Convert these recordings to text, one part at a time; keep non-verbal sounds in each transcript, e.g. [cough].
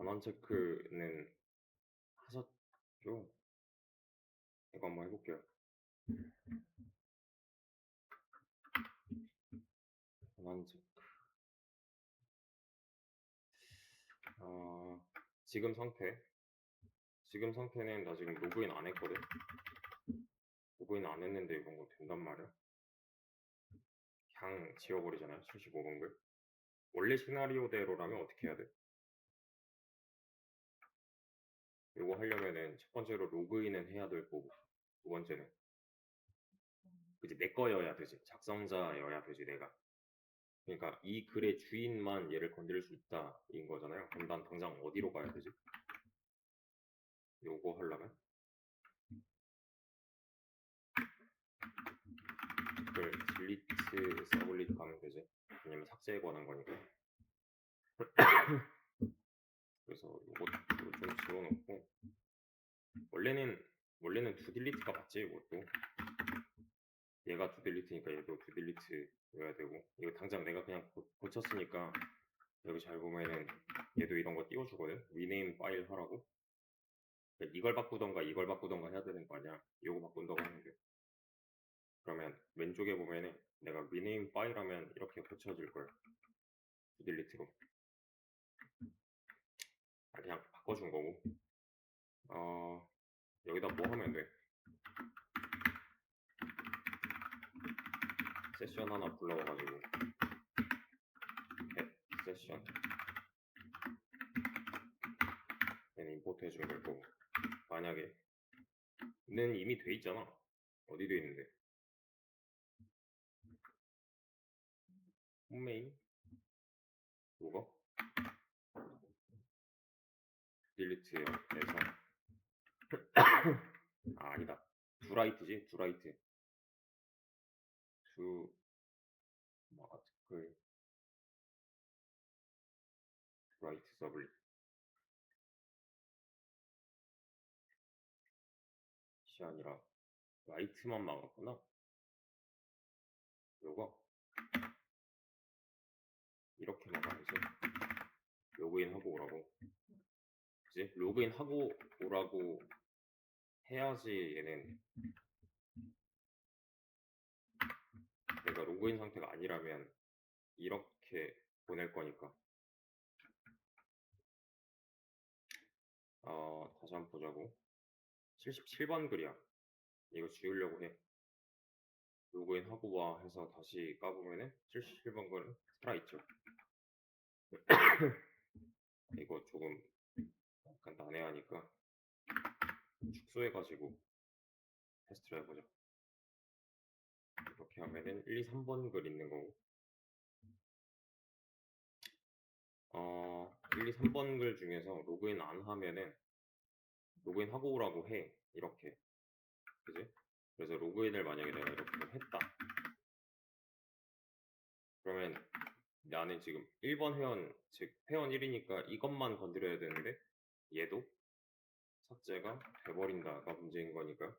전원 체크는 하셨죠? 이거 한번 해볼게요. 전원 체크. 어, 지금 상태. 지금 상태는 나 지금 로그인 안 했거든. 로그인 안 했는데 이런 거 된단 말이야. 그냥 지워버리잖아요. 75번 글. 원래 시나리오대로라면 어떻게 해야 돼? 이거 하려면은 첫 번째로 로그인은 해야 될 거고 두 번째는. 그지? 내 거여야 되지. 작성자여야 되지 내가. 그러니까 이 글의 주인만 얘를 건드릴 수 있다 인 거잖아요. 그럼 난 당장 어디로 가야 되지? 요거 하려면? 그걸 딜리트 서블릿 가면 되지. 왜냐면 삭제에 관한 거니까 그래서 요것도 좀 지워놓고. 원래는 원래는 두 딜리트가 맞지 이것도. 얘가 두 딜리트니까 얘도 두 딜리트여야 되고. 이거 당장 내가 그냥 고, 고쳤으니까 여기 잘 보면은 얘도 이런 거 띄워주거든. 리네임 파일 하라고. 그러니까 이걸 바꾸던가 이걸 바꾸던가 해야 되는 거 아니야. 이거 바꾼다고 하면 돼 그러면 왼쪽에 보면은 내가 리네임 파일 하면 이렇게 고쳐질 거야. 두 딜리트로. 아, 그냥 바꿔준 거고. 어 여기다 뭐 하면 돼? 세션 하나 불러와가지고. 앱 세션? 얘는 임포트 해주면 될 거고. 만약에 는 이미 돼 있잖아. 어디 돼 있는데? 홈메인? 이거 딜리트에서. 아 아니다. 두라이트지? 두라이트. 두 뭐, 아티클. 두라이트 서블릿 이 아니라 라이트만 막았구나? 요거? 이렇게 막아야지. 로그인 하고 오라고 그지? 로그인 하고 오라고 해야지 얘는 내가 로그인 상태가 아니라면 이렇게 보낼 거니까. 어 다시 한번 보자고. 77번 글이야. 이거 지우려고 해. 로그인 하고 와 해서 다시 까보면은 77번 글은 살아있죠. [coughs] 이거 조금 약간 난해하니까 축소해가지고 테스트를 해보자 이렇게 하면은 1, 2, 3번 글 있는 거고. 어 1, 2, 3번 글 중에서 로그인 안 하면은 로그인 하고 오라고 해 이렇게. 그지? 그래서 로그인을 만약에 내가 이렇게 했다. 그러면 나는 지금 1번 회원 즉 회원 1이니까 이것만 건드려야 되는데 얘도 삭제가 돼버린다가 문제인 거니까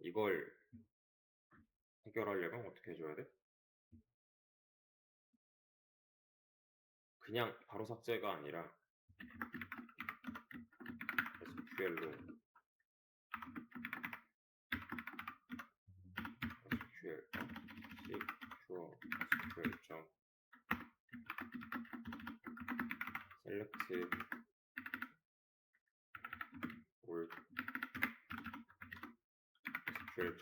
이걸 해결하려면 어떻게 해줘야 돼? 그냥 바로 삭제가 아니라 SQL로 SQL secure SQL 점 select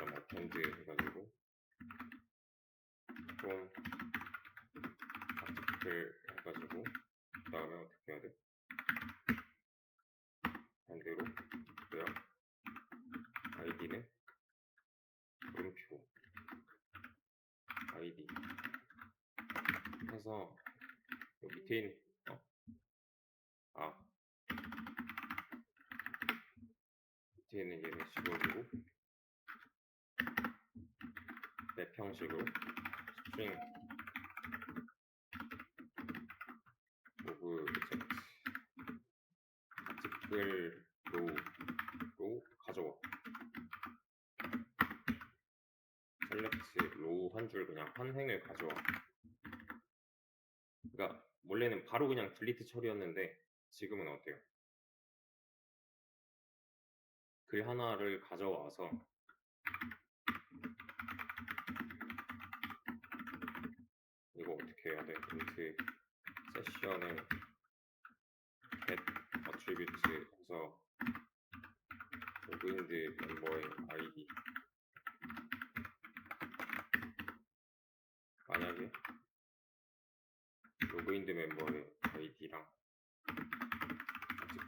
0.5평대 해가지고. 그럼 어떻게 해가지고 그 다음에 어떻게 해야 돼? 반대로? 그냥 아이디는 물음표 아이디. 해서 여기 밑에 있는 어? 아. 밑에 있는 얘는 집어주고. 형식으로 로그 제트 아티클로로 가져와 셀렉트 로우 한줄 그냥 한 행을 가져와 그러니까 원래는 바로 그냥 딜리트 처리였는데 지금은 어때요? 글 하나를 가져와서 이거 어떻게 해야 돼? 인트 세션에 get attribute에서 로그인드 멤버의 아이디 만약에 로그인드 멤버의 아이디랑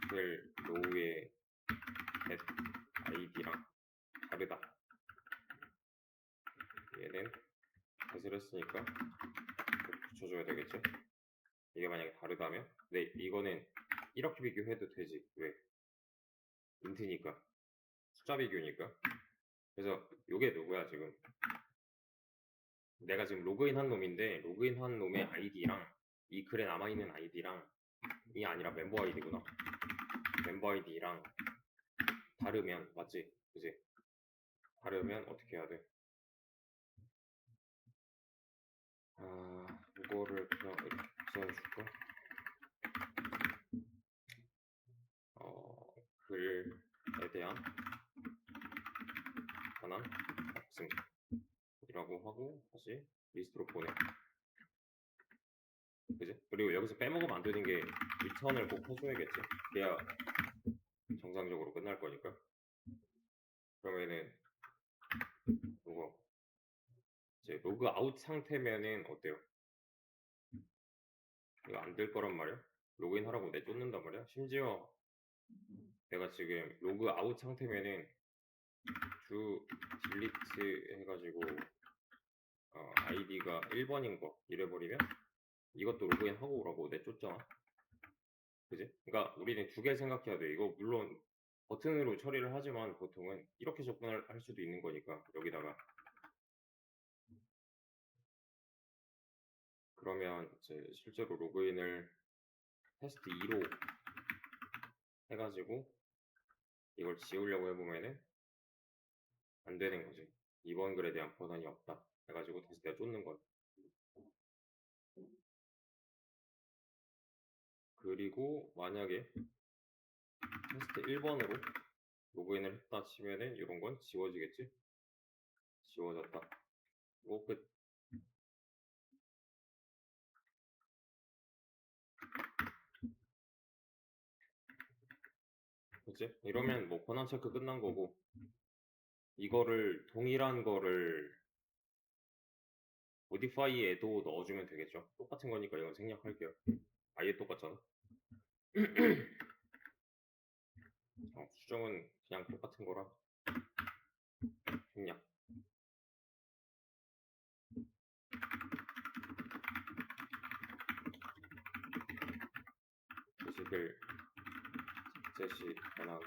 스펠 로우의 get 아이디랑 다르다. 얘는 겟을 했으니까 붙여줘야 되겠지? 이게 만약에 다르다면? 근데 이거는 이렇게 비교해도 되지. 왜? 인트니까. 숫자 비교니까. 그래서 요게 누구야 지금? 내가 지금 로그인 한 놈인데 로그인 한 놈의 아이디랑 이 글에 남아있는 아이디랑 이 아니라 멤버 아이디구나. 멤버 아이디랑 다르면 맞지? 그지? 다르면 어떻게 해야 돼? 아 이거를 그냥 이렇게 써줄까? 어 글에 대한 권한 없음이라고 하고 다시 리스트로 보내. 그지? 그리고 여기서 빼먹으면 안 되는 게 리턴을 꼭 해줘야겠지. 그래야 정상적으로 끝날 거니까. 그러면은 이거 이제 로그 아웃 상태면은 어때요? 이거 안 될 거란 말이야? 로그인 하라고 내 쫓는단 말이야? 심지어 내가 지금 로그 아웃 상태면은 주 딜리트 해가지고 어, 아이디가 1번인 거 이래버리면 이것도 로그인 하고 오라고 내 쫓잖아. 그지? 그러니까 우리는 두 개 생각해야 돼. 이거 물론 버튼으로 처리를 하지만 보통은 이렇게 접근할 할 수도 있는 거니까 여기다가 그러면 이제 실제로 로그인을 테스트 2로 해가지고 이걸 지우려고 해보면은 안 되는 거지. 이번 글에 대한 권한이 없다. 해가지고 다시 내가 쫓는 거야. 그리고 만약에 테스트 1번으로 로그인을 했다 치면은 이런 건 지워지겠지? 지워졌다. 뭐 끝. 그치? 이러면 뭐 권한 체크 끝난 거고 이거를 동일한 거를 모디파이에도 넣어주면 되겠죠. 똑같은 거니까 이건 생략할게요. 아예 똑같잖아. [clears throat] 어, 수정은 그냥 똑같은 거라 생략. 지식을 제시 변환